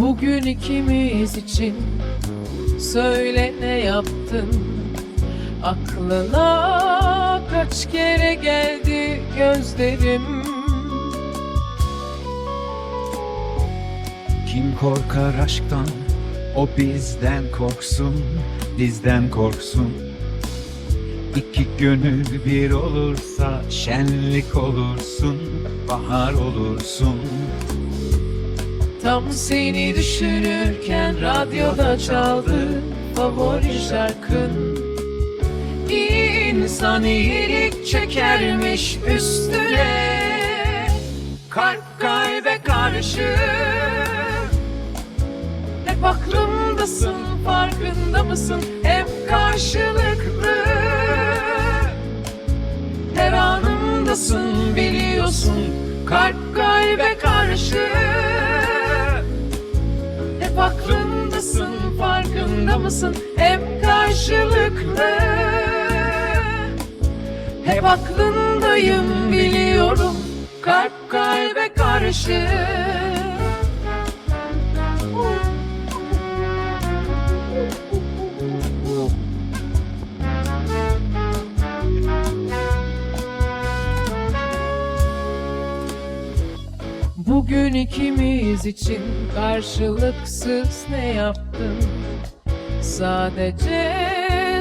Bugün ikimiz için söyle ne yaptın? Aklına kaç kere geldi gözlerim? Kim korkar aşktan? O bizden korksun bizden korksun. İki gönül bir olursa şenlik olursun bahar olursun Tam seni düşünürken radyoda çaldı favori şarkın. İnsan iyilik çekermiş üstüne. Kalp kalbe karşı. Hep aklımdasın farkında mısın? Hep karşılıklı. Her anımdasın biliyorsun. Kalp kalbe karşı farkında mısın? Hep karşılıklı. Hep aklındayım biliyorum. Kalp kalbe karşı. Bugün ikimiz için karşılıksız ne yaptın? Sadece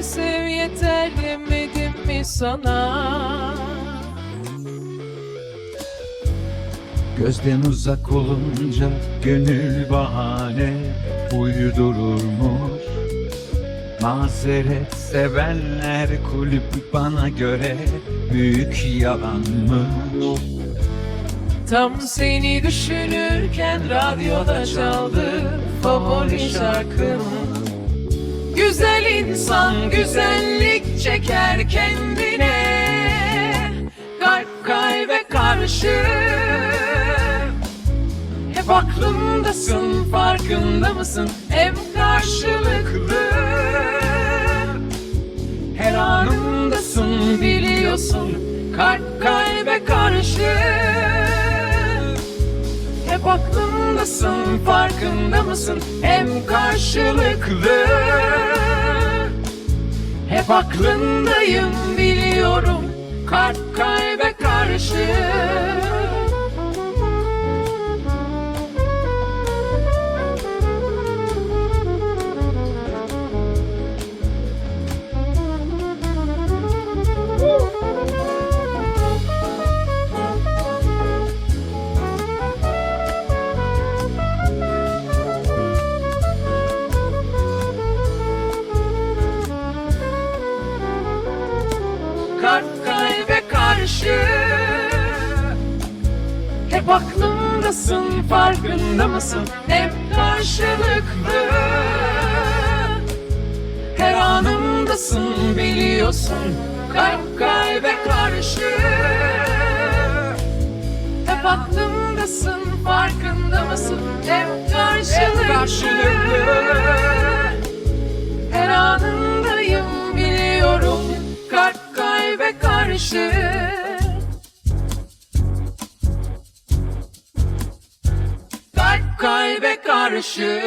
sev yeter demedim mi sana? Gözden uzak olunca gönül bahane uydururmuş Mazeret sevenler kulüp bana göre büyük yalanmış Tam seni düşünürken radyoda çaldı favori şarkım Güzel insan güzellik çeker kendine. Kalp kalbe karşı. Hep aklımdasın farkında mısın? Hep karşılıklı. Her anımdasın biliyorsun. Kalp kalbe karşı hep aklımdasın farkında mısın? Hem karşılıklı. Hep aklındayım biliyorum. Kalp kalbe karşı karşı. Hep aklımdasın farkında mısın? Hep karşılıklı. Her anımdasın biliyorsun. Kalp kalbe karşı. Hep aklımdasın farkında mısın? Hep karşılıklı, Her karşı. Kalp kalbe karşı